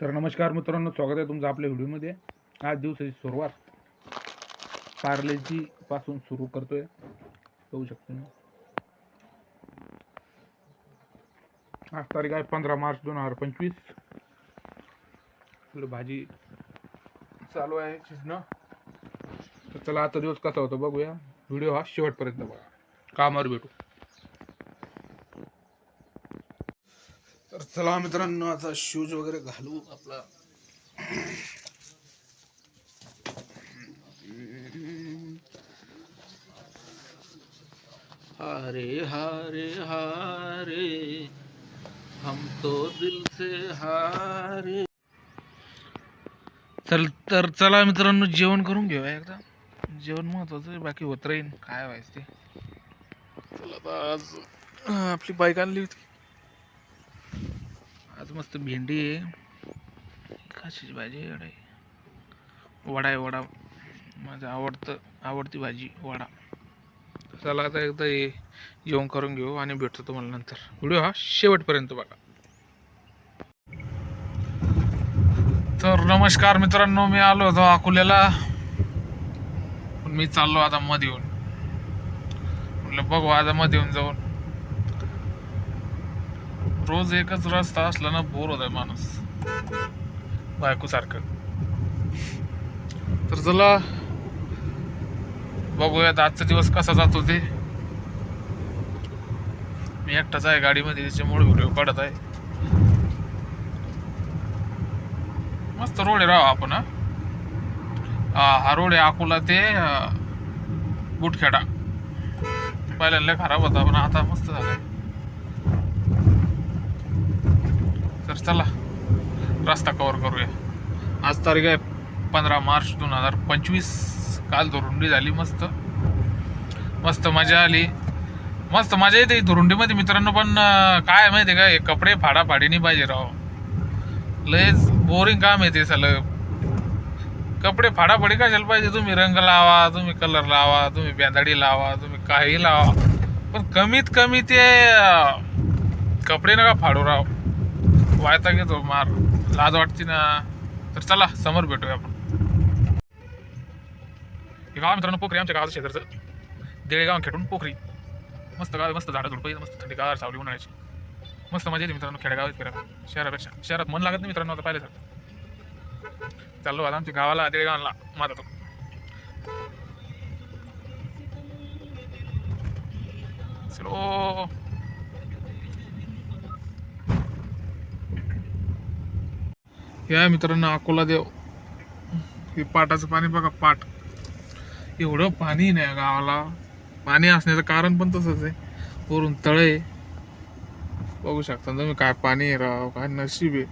तर नमस्कार मित्रांनो स्वागत आहे तुमचं आपल्या व्हिडिओमध्ये. आज दिवसाची सुरुवात पार्लेजी पासून सुरू करतोय. बघू शकतो मी. आज तारीख आहे पंधरा मार्च दोन हजार पंचवीस. आपलं भाजी चालू आहे शिजणं. तर चला आता दिवस कसा होतो बघूया. व्हिडिओ हा शेवटपर्यंत बघा. कामावर भेटू. तर चला मित्रांनो आता शूज वगैरे घालू आपला हरे हरे हरे हम तो दिल से हारे। चल तर चला मित्रांनो जेवण करून घेऊया एकदा. जेवण महत्वाचं आहे बाकी होत राहील काय व्हायचं ते. चला आज आपली बाईक आणली होती. मस्त भेंडी आहे. कशाची भाजी आहे वडा आहे वडा. माझं आवडतं आवडती भाजी वडा. चला आता एकदा हे जेवण करून घेऊ आणि भेटतो तुम्हाला नंतर. व्हिडिओ हा शेवटपर्यंत बघा. तर नमस्कार मित्रांनो मी आलो होतो अकोल्याला. मी चाललो आता मध्ये येऊन म्हटलं बघू आता मध्ये येऊन जाऊन. रोज एकच रस्ता असला ना बोर होत आहे माणूस. बायको सारखं. तर चला बघूयात आजचा दिवस कसा जातो ते. मी एकटाच आहे गाडीमध्ये त्याच्यामुळे व्हिडिओ काढत आहे. मस्त रोड आहे राव आपण हा. रोड आहे अकोला ते बुटखेडा. पहिल्यांदा खराब होता पण आता मस्त झालाय. चला. रस्ता कवर करूया. आज तारीख आहे पंधरा मार्च दोन हजार पंचवीस. काल धुरुंडी झाली मस्त. मस्त मजा आली. मस्त मजा येते धुरुंडीमध्ये मित्रांनो पण काय माहिती आहे का? हे कपडे फाडाफाडी नाही पाहिजे राव. लयच बोरिंग काम आहे ते सगळं. कपडे फाडाफाडी कशाला पाहिजे? तुम्ही रंग लावा तुम्ही कलर लावा तुम्ही बँदाडी लावा तुम्ही काही लावा. पण कमीत कमी ते कपडे नका फाडू राव. वायता घेतो मार. लाज वाटते ना. तर चला समोर भेटूया आपण. हे गाव मित्रांनो पोखरी आमच्या गावाचं शेजारचं देळेगाव खेटून पोखरी. मस्त गाव मस्त झाडं झुडपं मस्त थंडी गार सावली उन्हाळ्याची. मस्त मजा येते मित्रांनो खेडेगाव फिरायला शहरापेक्षा शहरात मन लागत नाही मित्रांनो आता पाहिलं सर चाललो आता आमच्या गावाला देळेगावला. मारतो. चलो या मित्रांनो अकोला देव. हे पाटाचं पाणी बघा पाट. एवढं पाणी नाही गावाला. पाणी असण्याचं कारण पण तसंच आहे. वरून तळे. बघू शकता तुम्ही काय पाणी आहे राव काय नशीब आहे.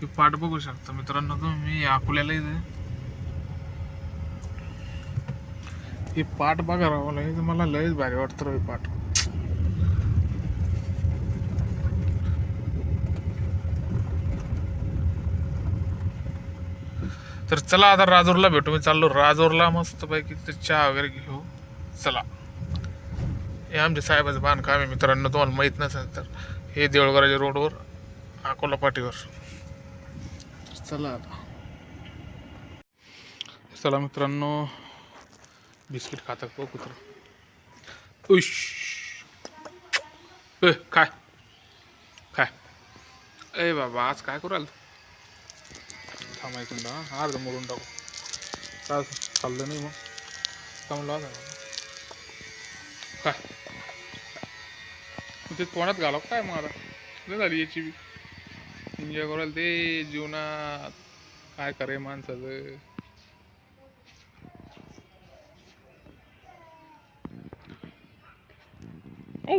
हे पाट बघू शकता मित्रांनो तुम्ही अकोल्याला इथे. हे पाट बघा राव लय मला लयच भारी वाटतं राव हे पाट. तर चला आता राजूरला भेटू. मी चाललो राजूरला मस्तपैकी तर चहा वगैरे घेऊ. चला. हे आमच्या साहेबाचं बांधकाम आहे मित्रांनो तुम्हाला माहीत नसेल तर. हे देऊळगराच्या रोडवर अकोला पाटीवर. चला आता. चला मित्रांनो बिस्किट खाता तो हो कुत्र? उश. ए, काय? काय? ए बाबा आज काय करू आलं थांब ऐकून हा अर्ध मोडून टाकू. काय खाल्लं नाही मग. चांगलं लावा काय? ते तोंडात घालाव काय मग लय झाली याची बी. एन्जॉय करायला ते जीवनात काय करे माणसाचं? ओ